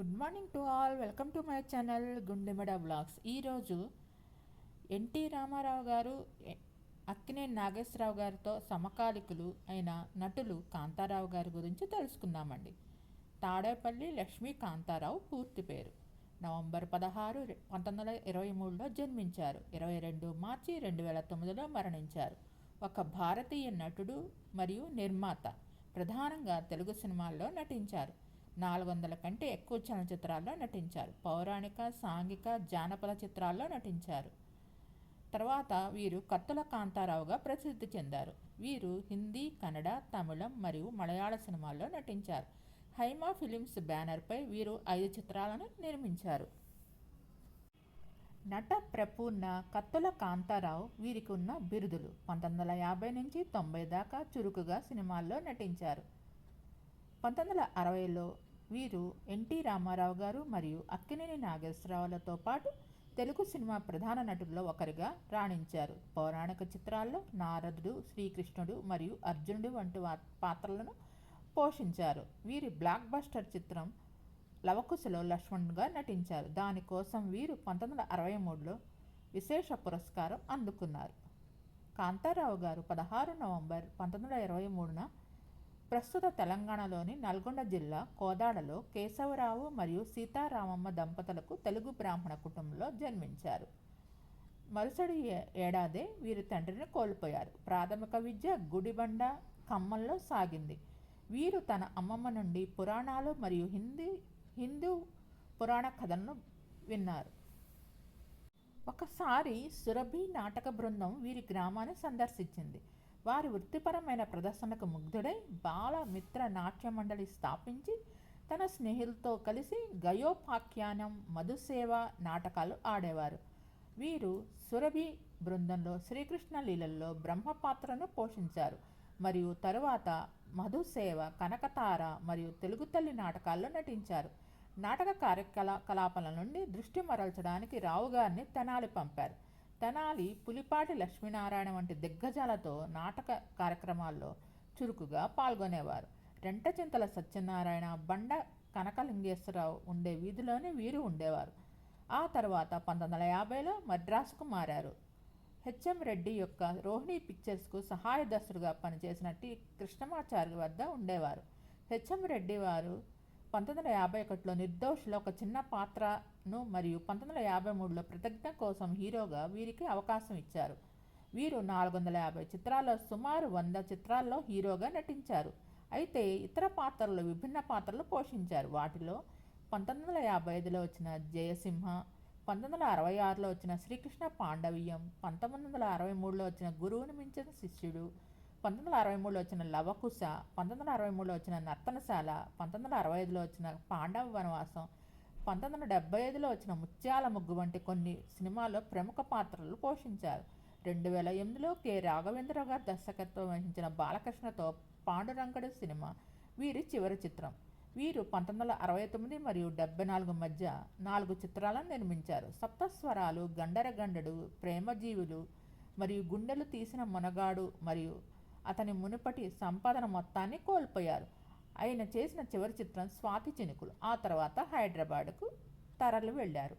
Good morning to all welcome to my channel Gundemada blogs ఈరోజు NT Ramarao గారు ఎ- అక్కినేని నాగేశ్వరరావు గారితో సమకాలికులు అయిన నటులు కాంతారావు గారి గురించి తెలుసుకుందామండి. తాడేపల్లి లక్ష్మీ కాంతారావు పూర్తి పేరు. నవంబర్ పదహారు పంతొమ్మిది వందల ఇరవై మూడులో జన్మించారు. ఇరవై రెండు మార్చి రెండు వేల తొమ్మిదిలో మరణించారు. ఒక భారతీయ నటుడు మరియు నిర్మాత. ప్రధానంగా తెలుగు సినిమాల్లో నటించారు. నాలుగు వందల కంటే ఎక్కువ చలనచిత్రాల్లో నటించారు. పౌరాణిక సాంఘిక జానపద చిత్రాల్లో నటించారు. తర్వాత వీరు కత్తుల కాంతారావుగా ప్రసిద్ధి చెందారు. వీరు హిందీ కన్నడ తమిళం మరియు మలయాళ సినిమాల్లో నటించారు. హైమా ఫిలిమ్స్ బ్యానర్పై వీరు ఐదు చిత్రాలను నిర్మించారు. నట ప్రపూర్ణ కత్తుల కాంతారావు వీరికి ఉన్న బిరుదులు పంతొమ్మిది వందల యాభై నుంచి తొంభై దాకా చురుకుగా సినిమాల్లో నటించారు. పంతొమ్మిది వందల అరవైలో వీరు ఎన్టీ రామారావు గారు మరియు అక్కినేని నాగేశ్వరరావులతో పాటు తెలుగు సినిమా ప్రధాన నటుల్లో ఒకరిగా రాణించారు. పౌరాణిక చిత్రాల్లో నారదుడు శ్రీకృష్ణుడు మరియు అర్జునుడు వంటి పాత్రలను పోషించారు. వీరి బ్లాక్ బస్టర్ చిత్రం లవకుశలో లక్ష్మణ్గా నటించారు. దానికోసం వీరు పంతొమ్మిది వందల అరవై మూడులో విశేష పురస్కారం అందుకున్నారు. కాంతారావు గారు పదహారు నవంబర్ పంతొమ్మిది వందల ఇరవై మూడున ప్రస్తుత తెలంగాణలోని నల్గొండ జిల్లా కోదాడలో కేశవరావు మరియు సీతారామమ్మ దంపతులకు తెలుగు బ్రాహ్మణ కుటుంబంలో జన్మించారు. మరుసటి ఏ- ఏడాదే వీరి తండ్రిని కోల్పోయారు. ప్రాథమిక విద్య గుడిబండ ఖమ్మంలో సాగింది. వీరు తన అమ్మమ్మ నుండి పురాణాలు మరియు హిందీ హిందూ పురాణ కథలను విన్నారు. ఒకసారి సురభి నాటక బృందం వీరి గ్రామాన్ని సందర్శించింది. వారి వృత్తిపరమైన ప్రదర్శనకు ముగ్ధుడై బాల మిత్ర నాట్య మండలి స్థాపించి తన స్నేహితులతో కలిసి గయోపాఖ్యానం మధుసేవ నాటకాలు ఆడేవారు. వీరు సురభి బృందంలో శ్రీకృష్ణ లీలల్లో బ్రహ్మ పాత్రను పోషించారు. మరియు తరువాత మధుసేవ కనకతార మరియు తెలుగు తల్లి నాటకాల్లో నటించారు. నాటక కార్యకలా కలాపాల నుండి దృష్టి మరల్చడానికి రావుగారిని తెనాలి పంపారు. తెనాలి పులిపాటి లక్ష్మీనారాయణ వంటి దిగ్గజాలతో నాటక కార్యక్రమాల్లో చురుకుగా పాల్గొనేవారు. రెంటచింతల సత్యనారాయణ బండ కనకలింగేశ్వరరావు ఉండే వీధిలోనే వీరు ఉండేవారు. ఆ తర్వాత పంతొమ్మిది వందల యాభైలో మద్రాసుకు మారారు. హెచ్ఎం రెడ్డి యొక్క రోహిణి పిక్చర్స్కు సహాయ దర్శకుడుగా పనిచేసిన టి కృష్ణమాచారి వద్ద ఉండేవారు. హెచ్ఎం రెడ్డి వారు పంతొమ్మిది వందల యాభై ఒకటిలో నిర్దోషిలో ఒక చిన్న పాత్ర ను మరియు పంతొమ్మిది వందల యాభై మూడులో ప్రతిజ్ఞ కోసం హీరోగా వీరికి అవకాశం ఇచ్చారు. వీరు నాలుగు వందల యాభై చిత్రాల్లో సుమారు వంద చిత్రాల్లో హీరోగా నటించారు. అయితే ఇతర పాత్రలు విభిన్న పాత్రలు పోషించారు. వాటిలో పంతొమ్మిది వందల యాభై ఐదులో వచ్చిన జయసింహ పంతొమ్మిది వందల అరవై ఆరులో వచ్చిన శ్రీకృష్ణ పాండవీయం పంతొమ్మిది వందల అరవై మూడులో వచ్చిన గురువుని మించిన శిష్యుడు పంతొమ్మిది వందల అరవై మూడులో వచ్చిన లవకుశ పంతొమ్మిది వందల అరవై మూడులో వచ్చిన నర్తనశాల పంతొమ్మిది వందల అరవై ఐదులో వచ్చిన పాండవ వనవాసం పంతొమ్మిది వందల డెబ్బై ఐదులో వచ్చిన ముత్యాల ముగ్గు వంటి కొన్ని సినిమాల్లో ప్రముఖ పాత్రలు పోషించారు. రెండు వేల ఎనిమిదిలో కె. రాఘవేంద్ర గారు దర్శకత్వం వహించిన బాలకృష్ణతో పాండురంగడు సినిమా వీరి చివరి చిత్రం. వీరు పంతొమ్మిది వందల అరవై తొమ్మిది మరియు డెబ్బై నాలుగు మధ్య నాలుగు చిత్రాలను నిర్మించారు. సప్తస్వరాలు గండరగండడు ప్రేమజీవులు మరియు గుండెలు తీసిన మునగాడు మరియు అతని మునుపటి సంపాదన మొత్తాన్ని కోల్పోయారు. ఆయన చేసిన చివరి చిత్రం స్వాతి చినుకులు. ఆ తర్వాత హైదరాబాద్కు తరలి వెళ్ళారు.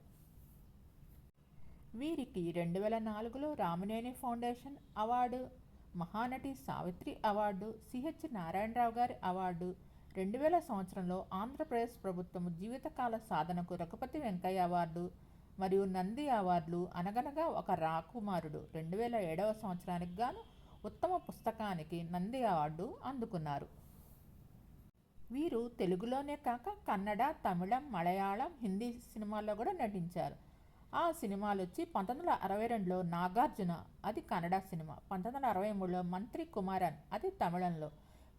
వీరికి రెండు వేల నాలుగులో Ramineni foundation award Mahanati Savitri award CH Narayanarao గారి అవార్డు రెండు వేల సంవత్సరంలో ఆంధ్రప్రదేశ్ ప్రభుత్వం జీవితకాల సాధనకు రఘుపతి వెంకయ్య అవార్డు మరియు నంది అవార్డులు అనగనగా ఒక రాకుమారుడు. రెండు వేల ఏడవ సంవత్సరానికి గాను ఉత్తమ పుస్తకానికి నంది అవార్డు అందుకున్నారు. వీరు తెలుగులోనే కాక కన్నడ తమిళం మలయాళం హిందీ సినిమాల్లో కూడా నటించారు. ఆ సినిమాలు వచ్చి పంతొమ్మిది వందల అరవై రెండులో నాగార్జున అది కన్నడ సినిమా. పంతొమ్మిది వందల అరవై మూడులో మంత్రి కుమారన్ అది తమిళంలో.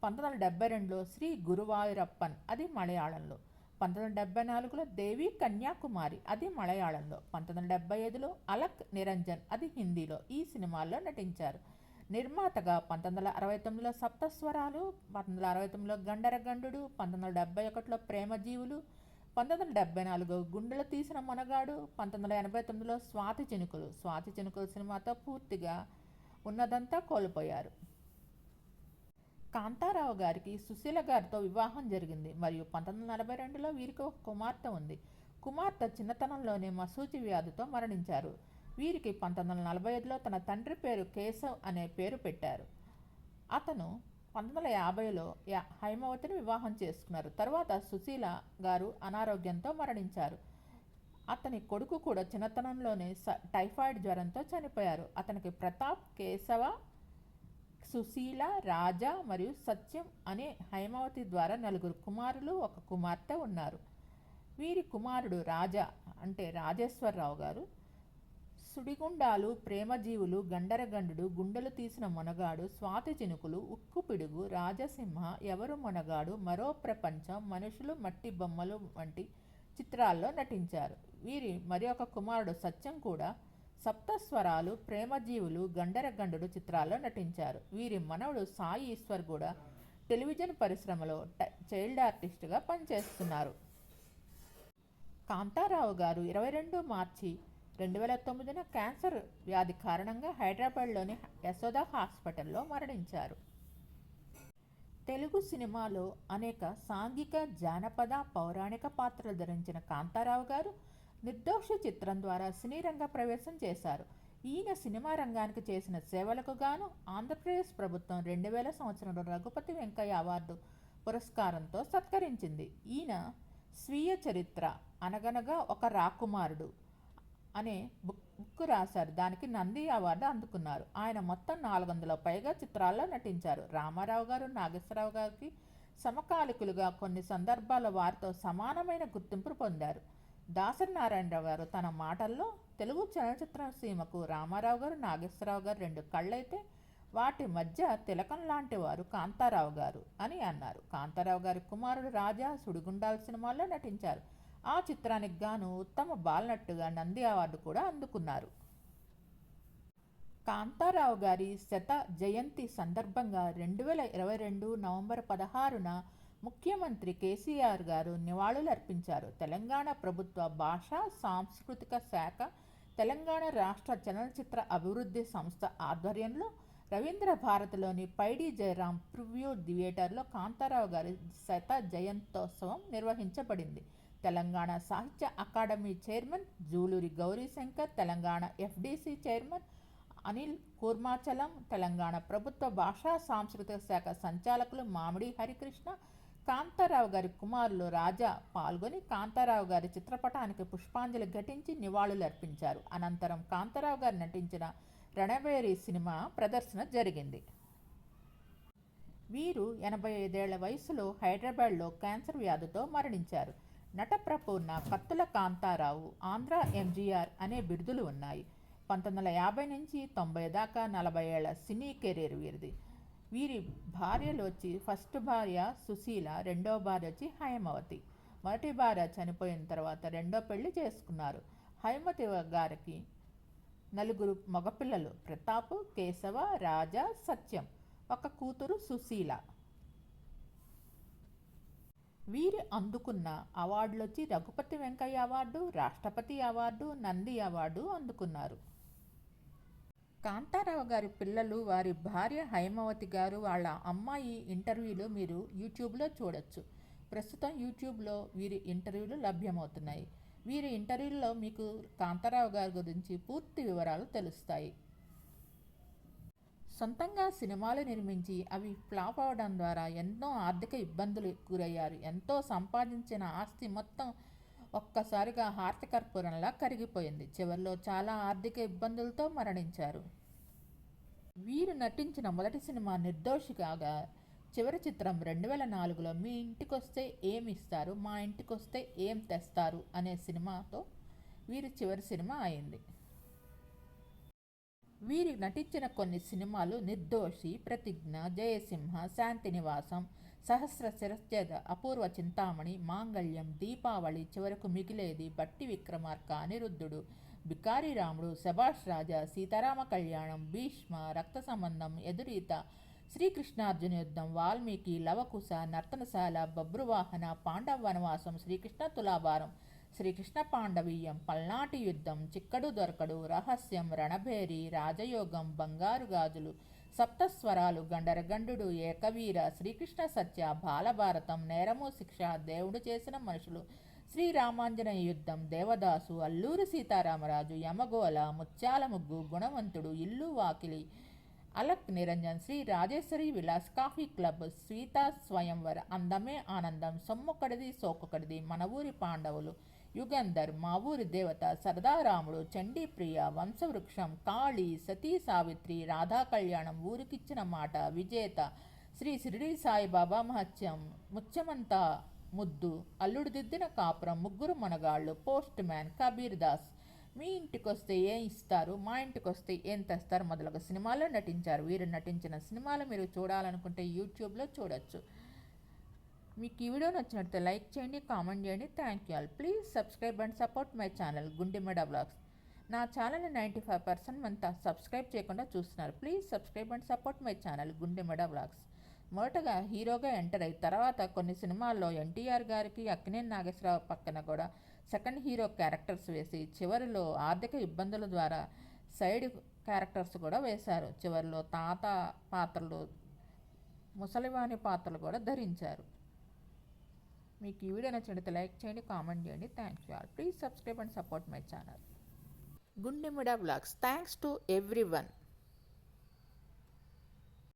పంతొమ్మిది వందల డెబ్బై రెండులో శ్రీ గురువాయూరప్పన్ అది మలయాళంలో. పంతొమ్మిది వందల డెబ్బై నాలుగులో దేవి కన్యాకుమారి అది మలయాళంలో. పంతొమ్మిది వందల డెబ్బై ఐదులో అలక్ నిరంజన్ అది హిందీలో. ఈ సినిమాల్లో నటించారు. నిర్మాతగా పంతొమ్మిది వందల అరవై తొమ్మిదిలో సప్తస్వరాలు పంతొమ్మిది వందల అరవై తొమ్మిదిలో గండరగండు పంతొమ్మిది వందల డెబ్బై ఒకటిలో ప్రేమజీవులు పంతొమ్మిది వందల డెబ్బై నాలుగు గుండెలు తీసిన మొనగాడు పంతొమ్మిది వందల ఎనభై తొమ్మిదిలో స్వాతి చినుకులు. స్వాతి చినుకులు సినిమాతో పూర్తిగా ఉన్నదంతా కోల్పోయారు. కాంతారావు గారికి సుశీల గారితో వివాహం జరిగింది. మరియు పంతొమ్మిది వందల నలభై రెండులో వీరికి ఒక కుమార్తె ఉంది. కుమార్తె చిన్నతనంలోనే మసూచి వ్యాధితో మరణించారు. వీరికి పంతొమ్మిది వందల నలభై ఐదులో తన తండ్రి పేరు కేశవ్ అనే పేరు పెట్టారు. అతను పంతొమ్మిది వందల యాభైలో యా హైమవతిని వివాహం చేసుకున్నారు. తర్వాత సుశీల గారు అనారోగ్యంతో మరణించారు. అతని కొడుకు కూడా చిన్నతనంలోనే స టైఫాయిడ్ జ్వరంతో చనిపోయారు. అతనికి ప్రతాప్ కేశవ సుశీల రాజా మరియు సత్యం అనే హైమవతి ద్వారా నలుగురు కుమారులు ఒక కుమార్తె ఉన్నారు. వీరి కుమారుడు రాజా అంటే రాజేశ్వరరావు గారు. సుడిగుండాలు ప్రేమజీవులు గండరగండుడు గుండెలు తీసిన మొనగాడు స్వాతి చినుకులు ఉక్కు పిడుగు రాజసింహ ఎవరు మొనగాడు మరో ప్రపంచం మనుషులు మట్టి బొమ్మలు వంటి చిత్రాల్లో నటించారు. వీరి మరి ఒక కుమారుడు సత్యం కూడా సప్తస్వరాలు ప్రేమజీవులు గండరగండుడు చిత్రాల్లో నటించారు. వీరి మనవడు సాయి ఈశ్వర్ కూడా టెలివిజన్ పరిశ్రమలో ట- చైల్డ్ ఆర్టిస్ట్గా పనిచేస్తున్నారు. కాంతారావు గారు ఇరవై రెండు మార్చి రెండు వేల తొమ్మిదిన క్యాన్సర్ వ్యాధి కారణంగా హైదరాబాద్లోని యశోద హాస్పిటల్లో మరణించారు. తెలుగు సినిమాలో అనేక సాంఘిక జానపద పౌరాణిక పాత్రలు ధరించిన కాంతారావు గారు నిర్దోష చిత్రం ద్వారా సినీ రంగ ప్రవేశం చేశారు. ఈయన సినిమా రంగానికి చేసిన సేవలకు గాను ఆంధ్రప్రదేశ్ ప్రభుత్వం రెండు వేల సంవత్సరంలో రఘుపతి వెంకయ్య అవార్డు పురస్కారంతో సత్కరించింది. ఈయన స్వీయ చరిత్ర అనగనగా ఒక రాకుమారుడు. అనే బుక్ బుక్ రాశారు. దానికి నంది అవార్డు అందుకున్నారు. ఆయన మొత్తం నాలుగు వందల పైగా చిత్రాల్లో నటించారు. రామారావు గారు నాగేశ్వరరావు గారికి సమకాలికులుగా కొన్ని సందర్భాల వారితో సమానమైన గుర్తింపు పొందారు. దాసరి నారాయణరావు గారు తన మాటల్లో తెలుగు చలనచిత్ర సీమకు రామారావు గారు నాగేశ్వరరావు గారు రెండు కళ్ళైతే వాటి మధ్య తిలకం లాంటి వారు కాంతారావు గారు అని అన్నారు. కాంతారావు గారి కుమారుడు రాజా సుడిగుండాల సినిమాల్లో నటించారు. ఆ చిత్రానికి గాను ఉత్తమ బాలనట్టుగా నంది అవార్డు కూడా అందుకున్నారు. కాంతారావు గారి శత జయంతి సందర్భంగా రెండు వేల ఇరవై రెండు నవంబర్ పదహారున ముఖ్యమంత్రి కేసీఆర్ గారు నివాళులర్పించారు. తెలంగాణ ప్రభుత్వ భాషా సాంస్కృతిక శాఖ తెలంగాణ రాష్ట్ర చలనచిత్ర అభివృద్ధి సంస్థ ఆధ్వర్యంలో రవీంద్ర భారతిలోని పైడి జయరాం ప్రివ్యూ థియేటర్లో కాంతారావు గారి శత జయంతోత్సవం నిర్వహించబడింది. తెలంగాణ సాహిత్య academy chairman Juluri Gaurishankar Telangana FDC chairman Anil Kurmachalam Telangana ప్రభుత్వ భాషా సాంస్కృతిక శాఖ సంచాలకులు మామిడి హరికృష్ణ కాంతారావు గారి కుమారులు రాజా పాల్గొని కాంతారావు గారి చిత్రపటానికి పుష్పాంజలి ఘటించి నివాళులర్పించారు. అనంతరం కాంతారావు గారు నటించిన రణవేరి సినిమా ప్రదర్శన జరిగింది. వీరు ఎనభై ఐదేళ్ళ వయసులో హైదరాబాద్లో క్యాన్సర్ వ్యాధితో మరణించారు. నటప్రపూర్ణ కత్తుల కాంతారావు ఆంధ్ర ఎంజీఆర్ అనే బిరుదులు ఉన్నాయి. పంతొమ్మిది వందల యాభై నుంచి తొంభై దాకా నలభై ఏళ్ళ సినీ కెరీర్ వీరిది. వీరి భార్యలు వచ్చి ఫస్ట్ భార్య సుశీల రెండో భార్య వచ్చి హైమవతి. మొదటి భార్య చనిపోయిన తర్వాత రెండో పెళ్ళి చేసుకున్నారు. హైమతి గారికి నలుగురు మగపిల్లలు. ప్రతాప్ కేశవ రాజా సత్యం. ఒక కూతురు సుశీల. వీరు అందుకున్న అవార్డులు వచ్చి రఘుపతి వెంకయ్య అవార్డు రాష్ట్రపతి అవార్డు నంది అవార్డు అందుకున్నారు. కాంతారావు గారి పిల్లలు వారి భార్య హైమవతి గారు వాళ్ళ అమ్మాయి ఇంటర్వ్యూలు మీరు యూట్యూబ్లో చూడొచ్చు. ప్రస్తుతం యూట్యూబ్లో వీరి ఇంటర్వ్యూలు లభ్యమవుతున్నాయి. వీరి ఇంటర్వ్యూలో మీకు కాంతారావు గారి గురించి పూర్తి వివరాలు తెలుస్తాయి. సొంతంగా సినిమాలు నిర్మించి అవి ఫ్లాప్ అవడం ద్వారా ఎన్నో ఆర్థిక ఇబ్బందులు గురయ్యారు. ఎంతో సంపాదించిన ఆస్తి మొత్తం ఒక్కసారిగా హార్తికర్పూరంలా కరిగిపోయింది. చివరిలో చాలా ఆర్థిక ఇబ్బందులతో మరణించారు. వీరు నటించిన మొదటి సినిమా నిర్దోషిగా చివరి చిత్రం రెండు వేల నాలుగులో మీ ఇంటికొస్తే ఏమి ఇస్తారు మా ఇంటికొస్తే ఏం తెస్తారు? అనే సినిమాతో వీరి చివరి సినిమా అయింది. వీరు నటించిన కొన్ని సినిమాలు నిర్దోషి ప్రతిజ్ఞ జయసింహ శాంతి నివాసం సహస్ర శిరశ్చేద అపూర్వ చింతామణి మాంగళ్యం దీపావళి చివరకు మిగిలేది బట్టి విక్రమార్క అనిరుద్ధుడు బికారి రాముడు శభాష్ రాజా సీతారామ కళ్యాణం భీష్మ రక్త సంబంధం ఎదురీత శ్రీకృష్ణార్జున యుద్ధం వాల్మీకి లవకుశ నర్తనశాల బబ్రువాహన పాండవ వనవాసం శ్రీకృష్ణ తులాభారం శ్రీకృష్ణ పాండవీయం పల్నాటి యుద్ధం చిక్కడు దొరకడు రహస్యం రణభేరి రాజయోగం బంగారు గాజులు సప్తస్వరాలు గండరగండు ఏకవీర శ్రీకృష్ణ సత్య బాలభారతం నేరము శిక్ష దేవుడు చేసిన మనుషులు శ్రీరామాంజనేయ యుద్ధం దేవదాసు అల్లూరి సీతారామరాజు యమగోళ ముత్యాల ముగ్గు గుణవంతుడు ఇల్లు వాకిలి అలక్ నిరంజన్ శ్రీ రాజేశ్వరి విలాస్ కాఫీ క్లబ్ స్వీత స్వయంవర అందమే ఆనందం సొమ్మొక్కడిది సోకొకడిది మన ఊరి పాండవులు యుగంధర్ మా ఊరి దేవత సరదారాముడు చండీప్రియ వంశవృక్షం కాళీ సతీ సావిత్రి రాధా కళ్యాణం ఊరికిచ్చిన మాట విజేత శ్రీ షిరిడి సాయిబాబా మహత్యం ముత్యమంతా ముద్దు అల్లుడు దిద్దిన కాపురం ముగ్గురు మనగాళ్ళు పోస్ట్ మ్యాన్ కబీర్ దాస్ మీ ఇంటికి వస్తే ఏం ఇస్తారు? మా ఇంటికి వస్తే ఏం తెస్తారు? మొదలగు సినిమాల్లో నటించారు. వీరు నటించిన సినిమాలు మీరు చూడాలనుకుంటే యూట్యూబ్లో చూడొచ్చు. మీకు ఈ వీడియో నచ్చినట్లయితే లైక్ చేయండి కామెంట్ చేయండి. Thank you all. Please subscribe and support my channel Gundemeda blogs. నా ఛానల్ని నైంటీ ఫైవ్ పర్సెంట్ అంతా సబ్స్క్రైబ్ చేయకుండా చూస్తున్నారు. Please subscribe and support my channel Gundemeda blogs. మొదటగా హీరోగా ఎంటర్ అయ్యి తర్వాత కొన్ని సినిమాల్లో ఎన్టీఆర్ గారికి అక్కినేని నాగేశ్వరరావు పక్కన కూడా సెకండ్ హీరో క్యారెక్టర్స్ వేసి చివరిలో ఆర్థిక ఇబ్బందుల ద్వారా సైడ్ క్యారెక్టర్స్ కూడా వేశారు. చివరిలో తాత పాత్రలు ముసలివాణి పాత్రలు కూడా ధరించారు. మీకు ఈ వీడియో నచ్చినట్టు లైక్ చేయండి కామెంట్ చేయండి. Thank you all please subscribe and support my channel Gundemida blogs. Thanks to everyone